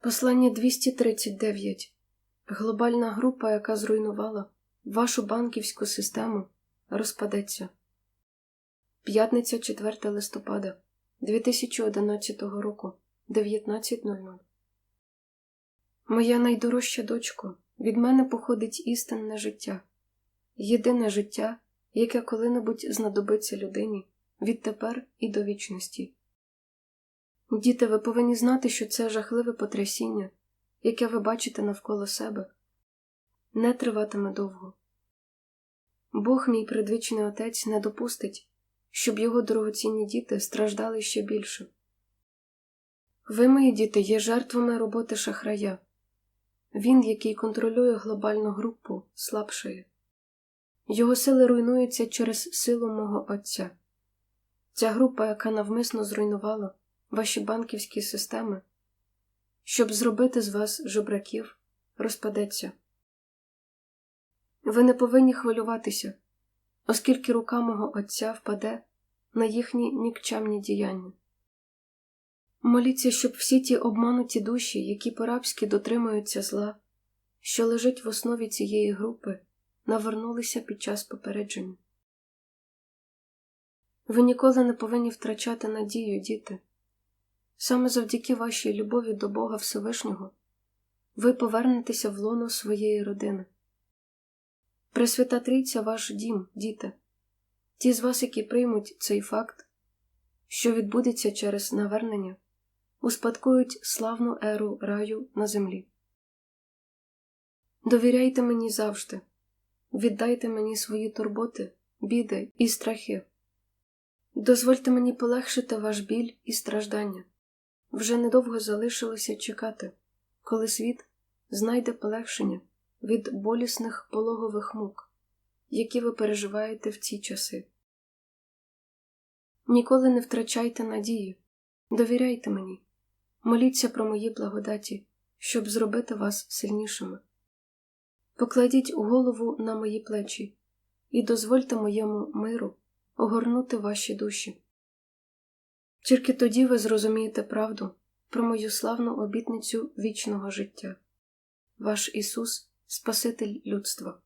Послання 239. Глобальна група, яка зруйнувала вашу банківську систему, розпадеться. П'ятниця 4 листопада 2011 року 19.00. Моя найдорожча дочко, від мене походить істинне життя, єдине життя, яке коли-небудь знадобиться людині відтепер і до вічності. Діти, ви повинні знати, що це жахливе потрясіння, яке ви бачите навколо себе, не триватиме довго. Бог, мій предвічний отець, не допустить, щоб його дорогоцінні діти страждали ще більше. Ви, мої діти, є жертвами роботи шахрая. Він, який контролює глобальну групу, слабшає. Його сили руйнуються через силу мого Отця. Ця група, яка навмисно зруйнувала ваші банківські системи, щоб зробити з вас жебраків, розпадеться. Ви не повинні хвилюватися, оскільки рука мого Отця впаде на їхні нікчемні діяння. Моліться, щоб всі ті обмануті душі, які по-рабськи дотримуються зла, що лежить в основі цієї групи, навернулися під час попередження. Ви ніколи не повинні втрачати надію, діти. Саме завдяки вашій любові до Бога Всевишнього ви повернетеся в лоно своєї родини. Пресвята Трійця ваш дім, діти, ті з вас, які приймуть цей факт, що відбудеться через навернення, успадкують славну еру раю на землі. Довіряйте мені завжди, віддайте мені свої турботи, біди і страхи. Дозвольте мені полегшити ваш біль і страждання. Вже недовго залишилося чекати, коли світ знайде полегшення від болісних пологових мук, які ви переживаєте в ці часи. Ніколи не втрачайте надії, довіряйте мені, моліться про мої благодаті, щоб зробити вас сильнішими. Покладіть голову на мої плечі і дозвольте моєму миру огорнути ваші душі. Тільки тоді ви зрозумієте правду про мою славну обітницю вічного життя. Ваш Ісус, Спаситель людства.